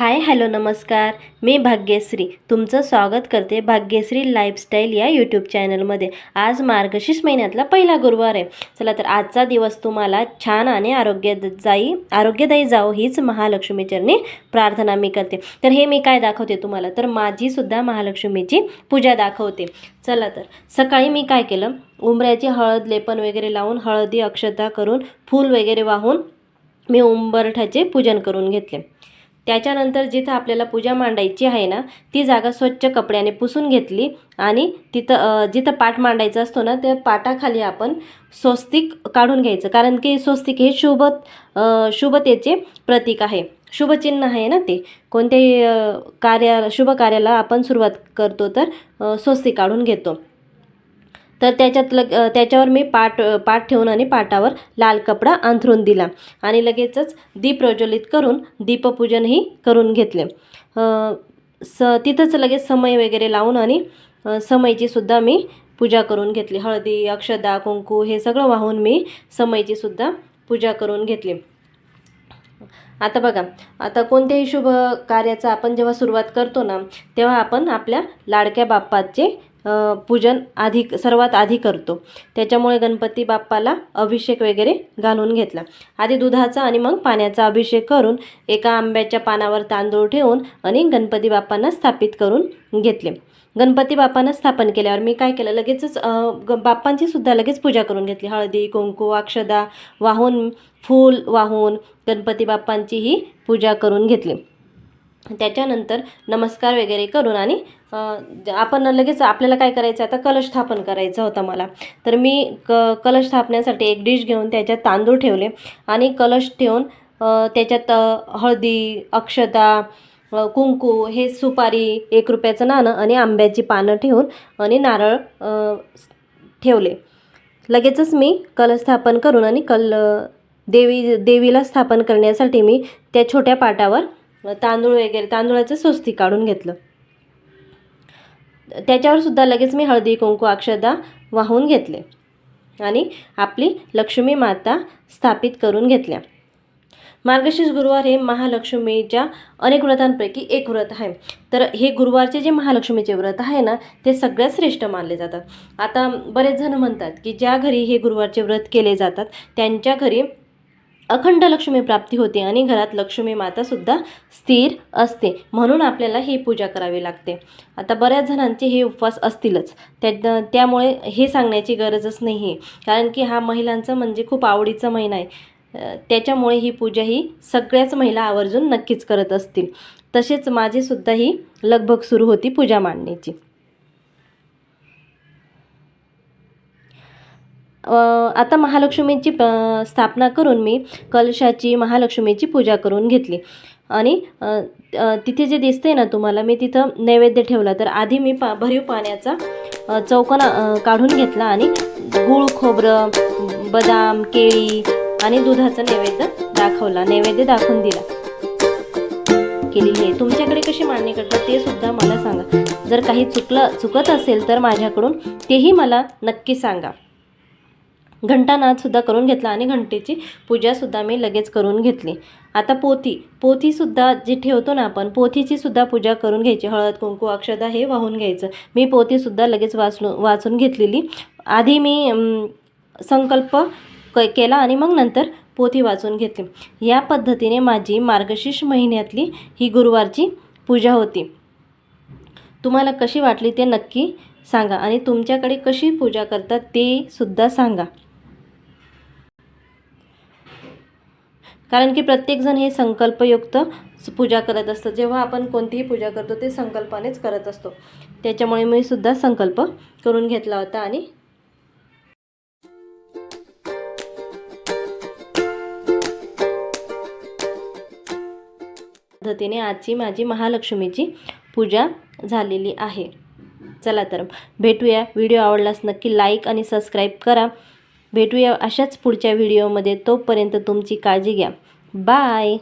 Hi hello नमस्कार. मी भाग्यश्री. तुमचं स्वागत करते भाग्यश्री लाईफस्टाईल या यूट्यूब चॅनलमध्ये. आज मार्गशीर्ष महिन्यातला पहिला गुरुवार आहे. चला तर आजचा दिवस तुम्हाला छान आणि आरोग्यदायी आरोग्यदायी जावो हीच महालक्ष्मीचरणी प्रार्थना मी करते. तर हे मी काय दाखवते तुम्हाला? तर माझीसुद्धा महालक्ष्मीची पूजा दाखवते. चला तर सकाळी मी काय केलं? उंबऱ्याची हळद लेपन वगैरे लावून हळदी अक्षता करून फूल वगैरे वाहून मी उंबरठ्याचे पूजन करून घेतले. त्याच्यानंतर जिथं आपल्याला पूजा मांडायची आहे ना ती जागा स्वच्छ कपड्याने पुसून घेतली आणि तिथं जिथं पाठ मांडायचा असतो ना त्या पाटाखाली आपण स्वस्तिक काढून घ्यायचं. कारण की स्वस्तिक हे शुभ शुभतेचे प्रतीक आहे. शुभचिन्ह आहे ना ते. कोणत्याही कार्या शुभ कार्याला आपण सुरुवात करतो तर स्वस्तिक काढून घेतो. तर त्याच्यात लग त्याच्यावर मी पाट पाठ पाट ठेवून आणि पाटावर लाल कपडा अंथरून दिला. आणि लगेचच दीप प्रज्वलित करून दीपपूजनही करून घेतले. स तिथंच लगेच समय वगैरे लावून आणि अ, सुद्धा मी पूजा करून घेतली. हळदी अक्षदा कुंकू हे सगळं वाहून मी समईची सुद्धा पूजा करून घेतली. आता बघा आता कोणत्याही शुभ कार्याचा आपण जेव्हा सुरुवात करतो ना तेव्हा आपण आपल्या लाडक्या बाप्पाचे पूजन आधी सर्वात आधी करतो. त्याच्यामुळे गणपती बाप्पाला अभिषेक वगैरे घालून घेतला. आधी दुधाचा आणि मग पाण्याचा अभिषेक करून एका आंब्याच्या पानावर तांदूळ ठेवून आणि गणपती बाप्पांना स्थापित करून घेतले. गणपती बाप्पांना स्थापन केल्यावर मी काय केलं? लगेचच ग बाप्पांची सुद्धा लगेच पूजा करून घेतली. हळदी कुंकू अक्षदा वाहून फूल वाहून गणपती बाप्पांचीही पूजा करून घेतली. त्याच्यानंतर नमस्कार वगैरे करून आणि ज- आपण लगेच आपल्याला काय करायचं आता कलश स्थापन करायचं होतं मला. तर मी क कलश स्थापण्यासाठी एक डिश घेऊन त्याच्यात तांदूळ ठेवले आणि कलश ठेवून त्याच्यात हळदी अक्षता कुंकू हे सुपारी एक रुपयाचं नाणं आणि आंब्याची पानं ठेवून आणि नारळ ठेवले. लगेचच मी कलश स्थापन करून आणि कल देवी देवीला स्थापन करण्यासाठी मी त्या छोट्या पाटावर तांदूळ वगैरे तांदूळाचं स्वस्ती काढून घेतलं. त्याच्यावर सुद्धा लगेच मी हळदी कुंकू अक्षदा वाहून घेतले. आणि आपली लक्ष्मी माता स्थापित करून घेतल्या. मार्गशीर्ष गुरुवार हे महालक्ष्मीच्या अनेक व्रतांपैकी एक व्रत आहे. तर हे गुरुवारचे जे महालक्ष्मीचे व्रत आहे ना ते सगळ्यात श्रेष्ठ मानले जातात. आता बरेच जण म्हणतात की ज्या घरी हे गुरुवारचे व्रत केले जातात त्यांच्या घरी अखंड लक्ष्मी प्राप्ती होते आणि घरात लक्ष्मी मातासुद्धा स्थिर असते. म्हणून आपल्याला ही पूजा करावी लागते. आता बऱ्याच जणांचे हे उपवास असतीलच. त्या त्यामुळे हे सांगण्याची गरजच नाही आहे कारण की हा महिलांचा म्हणजे खूप आवडीचा महिना आहे. त्याच्यामुळे ही पूजा ही सगळ्याच महिला आवर्जून नक्कीच करत असतील. तसेच माझीसुद्धा ही लगभग सुरू होती पूजा मांडण्याची. आता महालक्ष्मीची प स्थापना करून मी कलशाची महालक्ष्मीची पूजा करून घेतली. आणि तिथे जे दिसते ना तुम्हाला मी तिथं नैवेद्य ठेवला. तर आधी मी पा भरीव पाण्याचा चौकोना काढून घेतला आणि गूळ खोबरं बदाम केळी आणि दुधाचा नैवेद्य दाखवला नैवेद्य दाखवून दिला. केलेली आहे. तुमच्याकडे कशी मांडणी करतात ते सुद्धा मला सांगा. जर काही चुकलं चुकत असेल तर माझ्याकडून तेही मला नक्की सांगा. घंटानादसुद्धा करून घेतला आणि घंटेची पूजासुद्धा मी लगेच करून घेतली. आता पोथी पोथीसुद्धा जी ठेवतो ना आपण पोथीचीसुद्धा पूजा करून घ्यायची. हळद कुंकू अक्षदा हे वाहून घ्यायचं. मी पोथीसुद्धा लगेच वाचलो वाचून घेतलेली. आधी मी संकल्प क केला आणि मग नंतर पोथी वाचून घेतली. या पद्धतीने माझी मार्गशीर्ष महिन्यातली ही गुरुवारची पूजा होती. तुम्हाला कशी वाटली ते नक्की सांगा आणि तुमच्याकडे कशी पूजा करतात ते सुद्धा सांगा. कारण की प्रत्येकजण हे संकल्पयुक्त पूजा करत असतं. जेव्हा आपण कोणतीही पूजा करतो ते संकल्पानेच करत असतो. त्याच्यामुळे मी सुद्धा संकल्प करून घेतला होता आणि पद्धतीने आजची माझी महालक्ष्मीची पूजा झालेली आहे. चला तर भेटूया. व्हिडिओ आवडलास नक्की लाईक आणि सबस्क्राईब करा. भेटूया अशाच पुढच्या व्हिडिओमध्ये. तोपर्यंत तुमची काळजी घ्या. बाय!